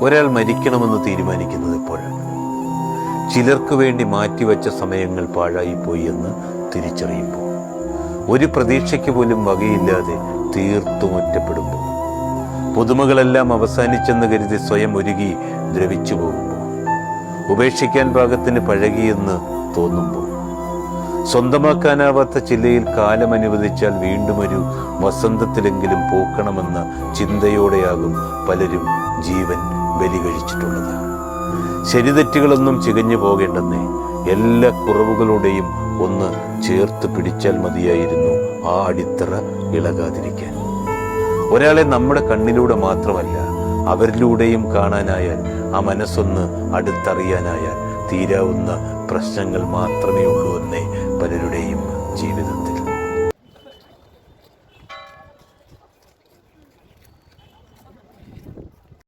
ഒരാൾ മരിക്കണമെന്ന് തീരുമാനിക്കുന്നത് എപ്പോഴാണ് ചിലർക്ക് വേണ്ടി മാറ്റിവെച്ച സമയങ്ങൾ പാഴായിപ്പോയി എന്ന് തിരിച്ചറിയുമ്പോൾ. ഒരു പ്രതീക്ഷയ്ക്ക് പോലും വകയില്ലാതെ തീർത്തും ഒറ്റപ്പെടുമ്പോൾ. പുതുമകളെല്ലാം അവസാനിച്ചെന്ന് കരുതി സ്വയം ഒരുകി ദ്രവിച്ചു പോകുമ്പോൾ. ഉപേക്ഷിക്കാൻ പാകത്തിന് പഴകിയെന്ന് തോന്നുമ്പോൾ. സ്വന്തമാക്കാനാവാത്ത ചില്ലയിൽ കാലം അനുവദിച്ചാൽ വീണ്ടും ഒരു വസന്തത്തിലെങ്കിലും പൂക്കണമെന്ന ചിന്തയോടെയാകും പലരും ജീവൻ ബലി കഴിച്ചിട്ടുള്ളത് ശരിതെറ്റുകളൊന്നും ചികഞ്ഞു പോകേണ്ടെന്നേ. എല്ലാ കുറവുകളുടെയും ഒന്ന് ചേർത്ത് പിടിച്ചാൽ മതിയായിരുന്നു ആ അടിത്തറ ഇളകാതിരിക്കാൻ. ഒരാളെ നമ്മുടെ കണ്ണിലൂടെ മാത്രമല്ല അവരിലൂടെയും കാണാനായാൽ ആ മനസ്സൊന്ന് അടുത്തറിയാനായാൽ തീരാവുന്ന പ്രശ്നങ്ങൾ മാത്രമേ ഉള്ളൂ എന്നേ പലരുടെയും ജീവിതത്തിൽ